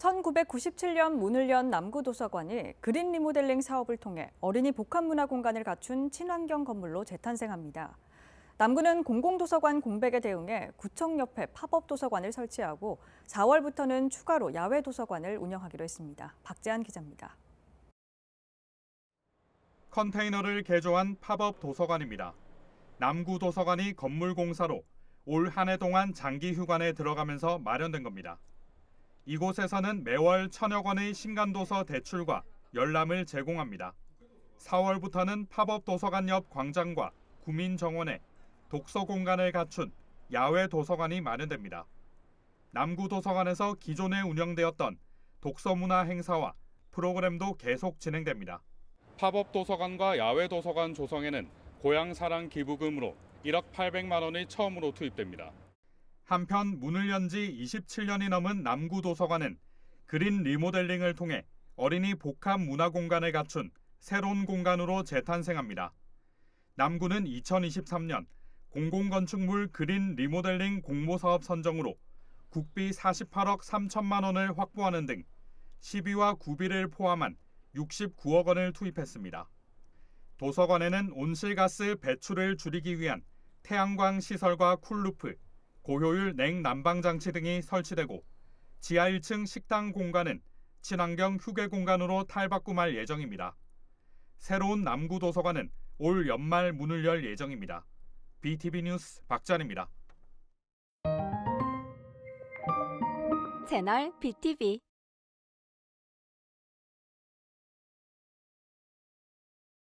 1997년 문을 연 남구도서관이 그린 리모델링 사업을 통해 어린이 복합 문화 공간을 갖춘 친환경 건물로 재탄생합니다. 남구는 공공도서관 공백에 대응해 구청 옆에 팝업 도서관을 설치하고 4월부터는 추가로 야외 도서관을 운영하기로 했습니다. 박재한 기자입니다. 컨테이너를 개조한 팝업 도서관입니다. 남구 도서관이 건물 공사로 올 한 해 동안 장기 휴관에 들어가면서 마련된 겁니다. 이곳에서는 매월 천여 권의 신간도서 대출과 열람을 제공합니다. 4월부터는 팝업 도서관 옆 광장과 구민정원에 독서 공간을 갖춘 야외 도서관이 마련됩니다. 남구 도서관에서 기존에 운영되었던 독서 문화 행사와 프로그램도 계속 진행됩니다. 팝업 도서관과 야외 도서관 조성에는 고향 사랑 기부금으로 1억 800만 원이 처음으로 투입됩니다. 한편 문을 연 지 27년이 넘은 남구 도서관은 그린 리모델링을 통해 어린이 복합 문화 공간을 갖춘 새로운 공간으로 재탄생합니다. 남구는 2023년 공공건축물 그린 리모델링 공모사업 선정으로 국비 48억 3천만 원을 확보하는 등 12와 구비를 포함한 69억 원을 투입했습니다. 도서관에는 온실가스 배출을 줄이기 위한 태양광 시설과 쿨루프, 고효율 냉 난방 장치 등이 설치되고 지하 1층 식당 공간은 친환경 휴게 공간으로 탈바꿈할 예정입니다. 새로운 남구 도서관은 올 연말 문을 열 예정입니다. BTV 뉴스 박찬입니다. 채널 BTV